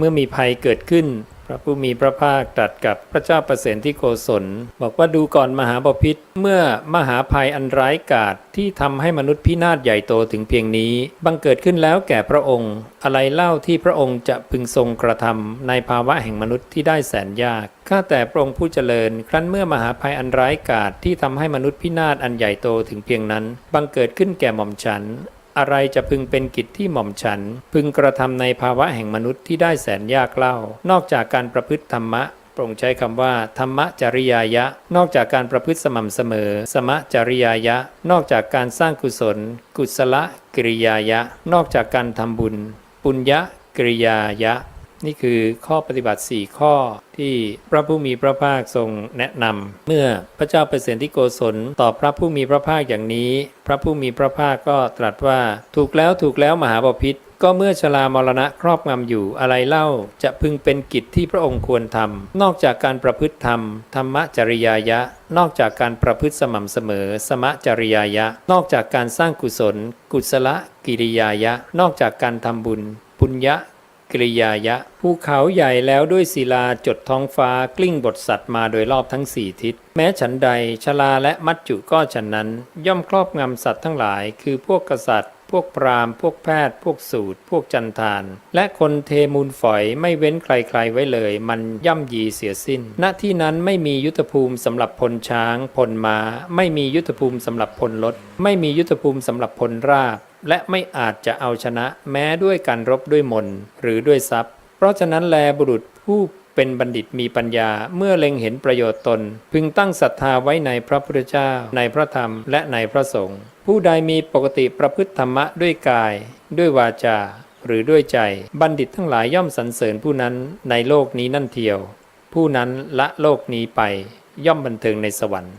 เมื่อมีภัยเกิดขึ้น พระผู้มีพระภาคตรัสกับพระเจ้าประเสนที่โกศล บอกว่าดูก่อนมหาบพิษเมื่อมหาภัยอันร้ายกาจที่ทำให้มนุษย์พินาศใหญ่โตถึงเพียงนี้ บังเกิดขึ้นแล้วแก่พระองค์ อะไรเล่าที่พระองค์จะพึงทรงกระทำในภาวะแห่งมนุษย์ที่ได้แสนยากข้าแต่พระองค์ผู้เจริญ ครั้นเมื่อมหาภัยอันร้ายกาจที่ทำให้มนุษย์พินาศอันใหญ่โตถึงเพียงนั้น บังเกิดขึ้นแก่หม่อมฉัน อะไรจะพึงเป็นกิจที่หม่อมฉัน พึงกระทำในภาวะแห่งมนุษย์ที่ได้แสนยากเล่า นอกจากการประพฤติธรรมะพระองค์ใช้คำว่า ธรรมจริยายะ นอกจากการประพฤติสม่ำเสมอ สมจริยายะ นอกจากการสร้างกุศล กุศลกิริยายะ นอกจากการทำบุญ ปุญญกิริยายะ นี่คือข้อปฏิบัติ 4 ข้อที่พระผู้มีพระภาคทรงแนะนำเมื่อพระเจ้าเปรตที่โกศลตอบพระผู้มีพระภาคอย่างนี้ พระผู้มีพระภาคก็ตรัสว่า ถูกแล้วถูกแล้วมหาบพิษก็เมื่อชลามรณะครอบงำอยู่อะไรเล่า จะพึงเป็นกิจที่พระองค์ควรทำนอกจากการประพฤติธรรม ธรรมจริยายะ นอกจากการประพฤติสม่ำเสมอ สมจริยายะ นอกจากการสร้างกุศล กุศลกิริยายะ นอกจากการทำบุญ ปุญญะ กริยายะภูเขาใหญ่แล้วด้วยศิลาจดท้องฟ้ากลิ้งบทสัตว์มาโดยรอบทั้งสี่ทิศ แม้ฉันใดชลาและมัจจุก็ฉันนั้น ย่อมครอบงำสัตว์ทั้งหลาย คือพวกกษัตริย์ พวกพราหมณ์ พวกแพทย์ พวกสูตร พวกจันทาน และคนเทมูลฝอยไม่เว้นใครๆไว้เลย มันย่ำยีเสียสิ้น ณที่นั้นไม่มียุทธภูมิสำหรับพลช้างพลมา้า ไม่มียุทธภูมิสำหรับพลรถ ไม่มียุทธภูมิสำหรับพลราบ และไม่อาจจะเอาชนะแม้ด้วยการรบด้วยมนหรือด้วยทรัพย์ เพราะฉะนั้นแลบุรุษผู้เป็นบัณฑิตมีปัญญาเมื่อเล็งเห็นประโยชน์ตน พึงตั้งศรัทธาไว้ในพระพุทธเจ้า ในพระธรรมและในพระสงฆ์ผู้ใดมีปกติประพฤติธรรมะด้วยกาย ด้วยวาจา หรือด้วยใจ บัณฑิตทั้งหลายย่อมสรรเสริญผู้นั้นในโลกนี้นั่นเทียว ผู้นั้นละโลกนี้ไปย่อมบันเทิงในสวรรค์